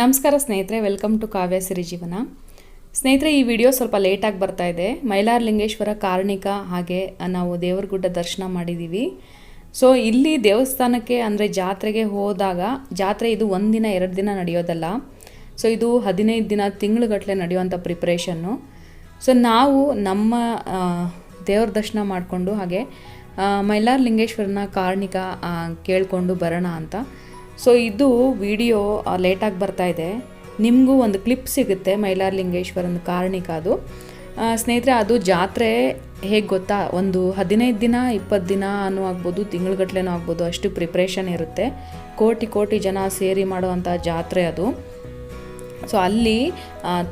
ನಮಸ್ಕಾರ ಸ್ನೇಹಿತರೆ welcome to ಕಾವ್ಯ ಸಿರಿ ಜೀವನ. ಸ್ನೇಹಿತರೆ, ಈ ವಿಡಿಯೋ ಸ್ವಲ್ಪ ಲೇಟಾಗಿ ಬರ್ತಾ ಇದೆ. ಮೈಲಾರ್ ಲಿಂಗೇಶ್ವರ ಕಾರ್ಣಿಕ ಹಾಗೆ ನಾವು ದೇವರಗುಡ್ಡ ದರ್ಶನ ಮಾಡಿದ್ದೀವಿ ಸೊ ಇಲ್ಲಿ ದೇವಸ್ಥಾನಕ್ಕೆ ಅಂದರೆ ಜಾತ್ರೆಗೆ ಹೋದಾಗ, ಜಾತ್ರೆ ಇದು ಒಂದಿನ ಎರಡು ದಿನ ನಡೆಯೋದಲ್ಲ. ಸೊ ಇದು ಹದಿನೈದು ದಿನ ತಿಂಗಳುಗಟ್ಟಲೆ ನಡೆಯುವಂಥ ಪ್ರಿಪ್ರೇಷನ್ನು ಸೊ ನಾವು ನಮ್ಮ ದೇವ್ರ ದರ್ಶನ ಮಾಡಿಕೊಂಡು ಹಾಗೆ ಮೈಲಾರ್ ಲಿಂಗೇಶ್ವರನ ಕಾರ್ಣಿಕ ಕೇಳಿಕೊಂಡು ಬರೋಣ ಅಂತ. ಸೊ ಇದು ವಿಡಿಯೋ ಲೇಟಾಗಿ ಬರ್ತಾ ಇದೆ. ನಿಮಗೂ ಒಂದು ಕ್ಲಿಪ್ ಸಿಗುತ್ತೆ ಮೈಲಾರಲಿಂಗೇಶ್ವರನ ಕಾರಣಿಕ ಅದು. ಸ್ನೇಹಿತರೆ, ಅದು ಜಾತ್ರೆ ಹೇಗೆ ಗೊತ್ತಾ? ಒಂದು ಹದಿನೈದು ದಿನ ಇಪ್ಪತ್ತು ದಿನ ಅನ್ನೂ ಆಗ್ಬೋದು, ತಿಂಗಳುಗಟ್ಲೆನೂ ಆಗ್ಬೋದು, ಅಷ್ಟು ಪ್ರಿಪ್ರೇಷನ್ ಇರುತ್ತೆ. ಕೋಟಿ ಕೋಟಿ ಜನ ಸೇರಿ ಮಾಡುವಂಥ ಜಾತ್ರೆ ಅದು. ಸೊ ಅಲ್ಲಿ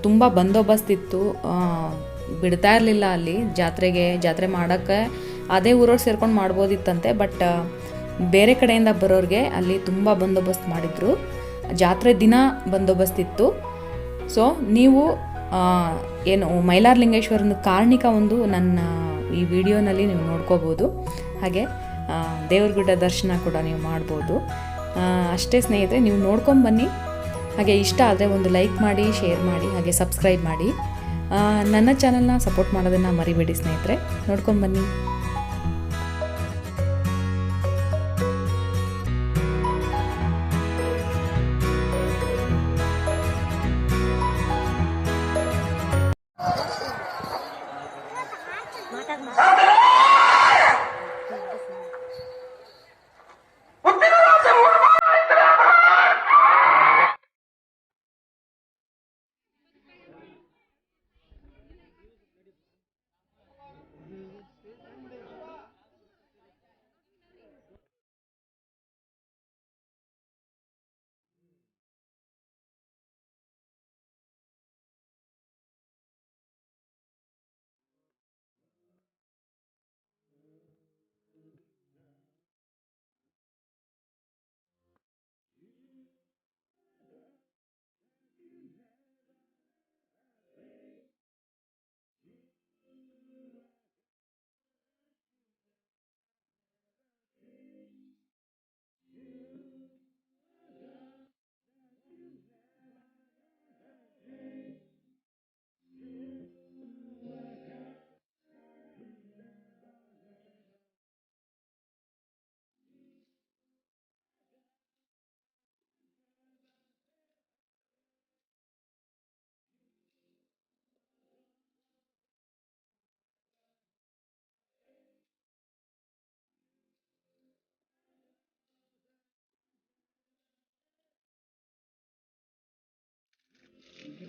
ತುಂಬ ಬಂದೋಬಸ್ತ್ ಇತ್ತು. ಬಿಡ್ತಾ ಇರಲಿಲ್ಲ ಅಲ್ಲಿ ಜಾತ್ರೆಗೆ, ಜಾತ್ರೆ ಮಾಡೋಕ್ಕೆ. ಅದೇ ಊರವ್ರು ಸೇರ್ಕೊಂಡು ಮಾಡ್ಬೋದಿತ್ತಂತೆ ಬಟ್ ಬೇರೆ ಕಡೆಯಿಂದ ಬರೋರಿಗೆ ಅಲ್ಲಿ ತುಂಬ ಬಂದೋಬಸ್ತ್ ಮಾಡಿದರು. ಜಾತ್ರೆ ದಿನ ಬಂದೋಬಸ್ತ್ ಇತ್ತು. ಸೊ ನೀವು ಏನು ಏನು ಮೈಲಾರಲಿಂಗೇಶ್ವರನ ಕಾರ್ಣಿಕ ಒಂದು ನನ್ನ ಈ ವಿಡಿಯೋನಲ್ಲಿ ನೀವು ನೋಡ್ಕೋಬೋದು. ಹಾಗೆ ದೇವ್ರ ಗುಡ್ಡ ದರ್ಶನ ಕೂಡ ನೀವು ಮಾಡ್ಬೋದು. ಅಷ್ಟೇ ಸ್ನೇಹಿತರೆ, ನೀವು ನೋಡ್ಕೊಂಬನ್ನಿ ಹಾಗೆ ಇಷ್ಟ ಆದರೆ ಒಂದು ಲೈಕ್ ಮಾಡಿ, ಶೇರ್ ಮಾಡಿ, ಹಾಗೆ ಸಬ್ಸ್ಕ್ರೈಬ್ ಮಾಡಿ. ನನ್ನ ಚಾನಲ್ನ ಸಪೋರ್ಟ್ ಮಾಡೋದನ್ನು ಮರಿಬೇಡಿ ಸ್ನೇಹಿತರೆ.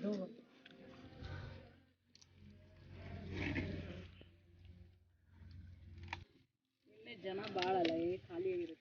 ನೋಡ್ಕೊಂಬನ್ನಿ ಜನ ಬಾಳಲ್ಲ ಅಲ್ಲ ಖಾಲಿ ಆಗಿರುತ್ತೆ.